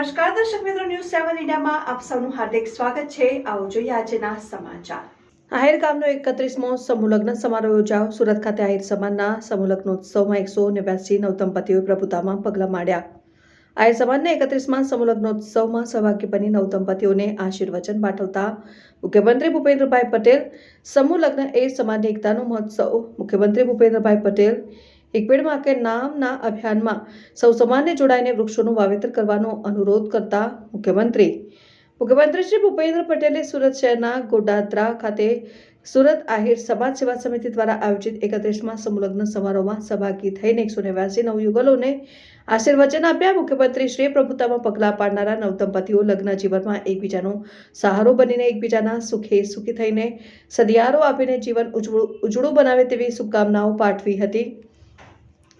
સેવન ઇન્ડિયામાં આપ સૌનું હાર્દિક સ્વાગત છે. આવો જોઈએ આજના સમાચાર. આહિર ગામનો એકત્રીસમો સમૂહલગ્ન સમારોહ યોજાયો. સુરત ખાતે આહિર સમાજના સમૂહલગ્નોત્સવમાં એકસો નેવ્યાસી નવદંપતિઓએ પ્રભુતામાં પગલાં માંડ્યા આહિર સમાજના એકત્રીસમાં સમૂહલગ્નોત્સવમાં સહભાગી બની નવદંપતિઓને આશીર્વચન પાઠવતા મુખ્યમંત્રી ભૂપેન્દ્રભાઈ પટેલ. સમૂહલગ્ન એ સમાજની એકતાનો મહોત્સવ. મુખ્યમંત્રી ભૂપેન્દ્રભાઈ પટેલ એક કે નામના અભિયાનમાં સૌ સમાજને જોડાઈને વૃક્ષોનું વાવેતર કરવાનો અનુરોધ કરતા મુખ્યમંત્રી. મુખ્યમંત્રી શ્રી ભૂપેન્દ્ર પટેલે સુરત શહેરના ગોડાદરા ખાતે સુરત આહિર સમાજ સેવા સમિતિ દ્વારા આયોજિત એકત્રીસમાં સમૂહલગ્ન સમારોહમાં સહભાગી થઈને એકસો નેવ્યાસી નવયુગલોને આશીર્વચન આપ્યા. મુખ્યમંત્રી શ્રી પ્રભુતામાં પગલાં પાડનારા નવદંપતીઓ લગ્ન જીવનમાં એકબીજાનો સહારો બનીને એકબીજાના સુખે સુખી થઈને સદિયારો આપીને જીવન ઉજળું ઉજળું બનાવે તેવી શુભકામનાઓ પાઠવી હતી.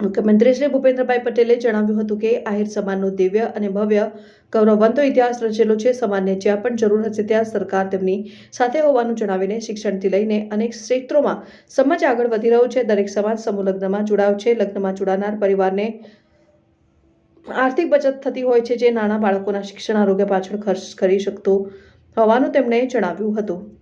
મુખ્યમંત્રી શ્રી ભૂપેન્દ્રભાઈ પટેલે જણાવ્યું હતું કે આહિર સમાજનો દિવ્ય અને ભવ્ય ગૌરવવંતો ઇતિહાસ રચેલો છે. સમાજને જ્યાં પણ જરૂર હશે ત્યાં સરકાર તેમની સાથે હોવાનું જણાવીને શિક્ષણથી લઈને અનેક ક્ષેત્રોમાં સમાજ આગળ વધી રહ્યો છે. દરેક સમાજ સમૂહ લગ્નમાં જોડાયો છે. લગ્નમાં જોડાનાર પરિવારને આર્થિક બચત થતી હોય છે. જે નાના બાળકોના શિક્ષણ આરોગ્ય પાછળ ખર્ચ કરી શકતો હોવાનું તેમણે જણાવ્યું હતું.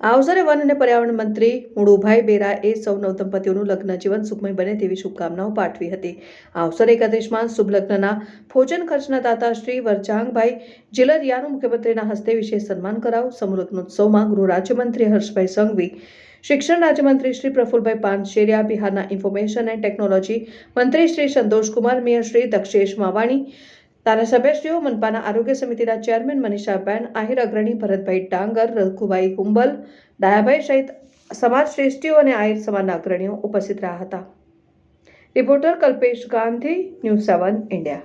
આ અવસરે વન અને પર્યાવરણ મંત્રી મુળુભાઈ બેરાએ સૌ નવ દંપતીઓનું લગ્ન જીવન સુખમય બને તેવી શુભકામનાઓ પાઠવી હતી. આ અવસરે એકત્રીસમાં શુભ લગ્નના ભોજન ખર્ચના દાતા શ્રી વરજાંગભાઈ જિલરિયાનું મુખ્યમંત્રીના હસ્તે વિશેષ સન્માન કરાવું સમૂહ ગૃહ રાજ્યમંત્રી હર્ષભાઈ સંઘવી, શિક્ષણ રાજ્યમંત્રી શ્રી પ્રફુલભાઈ પાનશેરિયા, બિહારના ઇન્ફોર્મેશન એન્ડ ટેકનોલોજી મંત્રી શ્રી સંતોષકુમાર, મેયર શ્રી દક્ષેશ માવાણી ધારાસભ્યશ્રીઓ, મનપાના આરોગ્ય સમિતિના ચેરમેન મનીષાબેન, આહિર અગ્રણી ભરતભાઈ ડાંગર રઘુભાઈ હુંબલ, ડાયાભાઈ સહિત સમાજ શ્રેષ્ઠીઓ અને આહિર સમાજના અગ્રણીઓ ઉપસ્થિત રહ્યા હતા. Reporter Kalpesh Gandhi, news seven India.